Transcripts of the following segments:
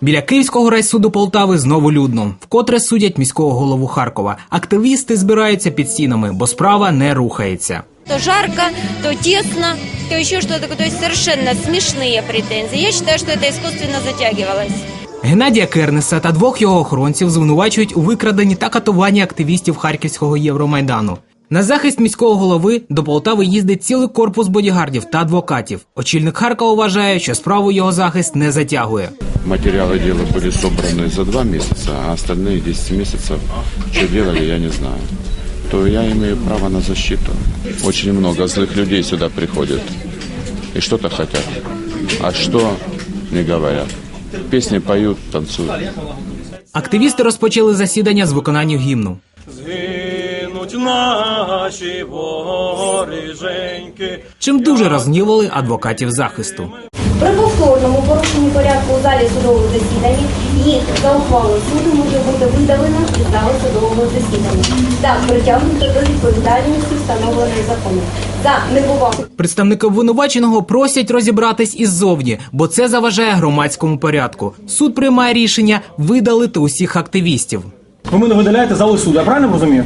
Біля Київського райсуду Полтави знову людно. Вкотре судять міського голову Харкова. Активісти збираються під стінами, бо справа не рухається. То жарко, то тесно, то еще что-то такое. То есть совершенно смешные претензии. Я считаю, что это искусственно затягивалось. Геннадія Кернеса та двох його охоронців звинувачують у викраденні та катуванні активістів Харківського Євромайдану. На захист міського голови до Полтави їздить цілий корпус бодігардів та адвокатів. Очільник Харкова вважає, що справу його захист не затягує. Материалы дела были собраны за два месяца, а остальные 10 месяцев, что делали, я не знаю. То я имею право на защиту. Очень много злых людей сюда приходит и что-то хотят. А что не говорят. Песни поют, танцуют. Активісти розпочали засідання з виконання гімну. Згинуть наші воріженьки. Чим дуже розгнівали адвокатів захисту. Повторному порушенні порядку у залі судового засідання їх за ухвалою суду може бути видалено із зали судового засідання та притягнуто до відповідальності, встановленої законом. За неповагу Представники обвинуваченого просять розібратись іззовні, бо це заважає громадському порядку. Суд приймає рішення видалити усіх активістів. Ви мене видаляєте зали суду, я правильно розумію?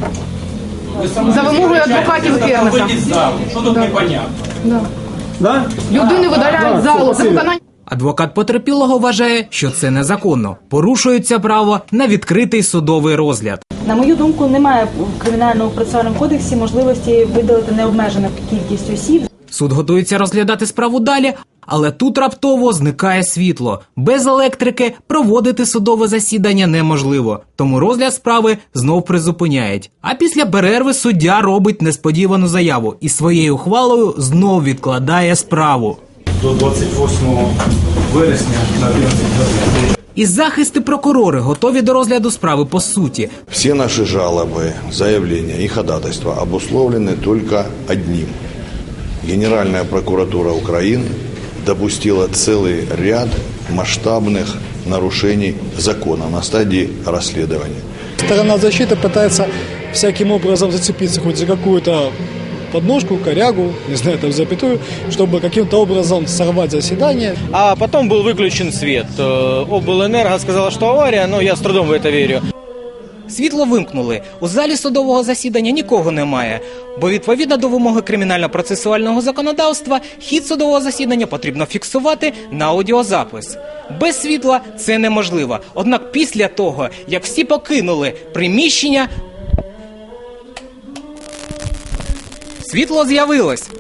За вимогою адвокатів Кернеса. Що тут непонятно? Да? Людини видаляють з залу Це виконання. Адвокат потерпілого вважає, що це незаконно. Порушується право на відкритий судовий розгляд. На мою думку, немає в кримінальному процесуальному кодексі можливості видалити необмежену кількість осіб. Суд готується розглядати справу далі, але тут раптово зникає світло. Без електрики проводити судове засідання неможливо, тому розгляд справи знов призупиняють. А після перерви суддя робить несподівану заяву і своєю ухвалою знов відкладає справу. До 28 вересня на 11 годин. І захисти прокурори готові до розгляду справи по суті. Все наши жалобы, заявления и ходатайства обусловлены только одним. Генеральная прокуратура Украины Допустила целый ряд масштабных нарушений закона на стадии расследования. Сторона защиты пытается всяким образом зацепиться хоть за какую-то подножку, корягу, не знаю, там запятую, чтобы каким-то образом сорвать заседание. А потом был выключен свет. Э, Облэнерго сказала, что авария, но я с трудом в это верю. Світло вимкнули. У залі судового засідання нікого немає, бо відповідно до вимоги кримінально-процесуального законодавства хід судового засідання потрібно фіксувати на аудіозапис. Без світла це неможливо. Однак після того, як всі покинули приміщення, світло з'явилось.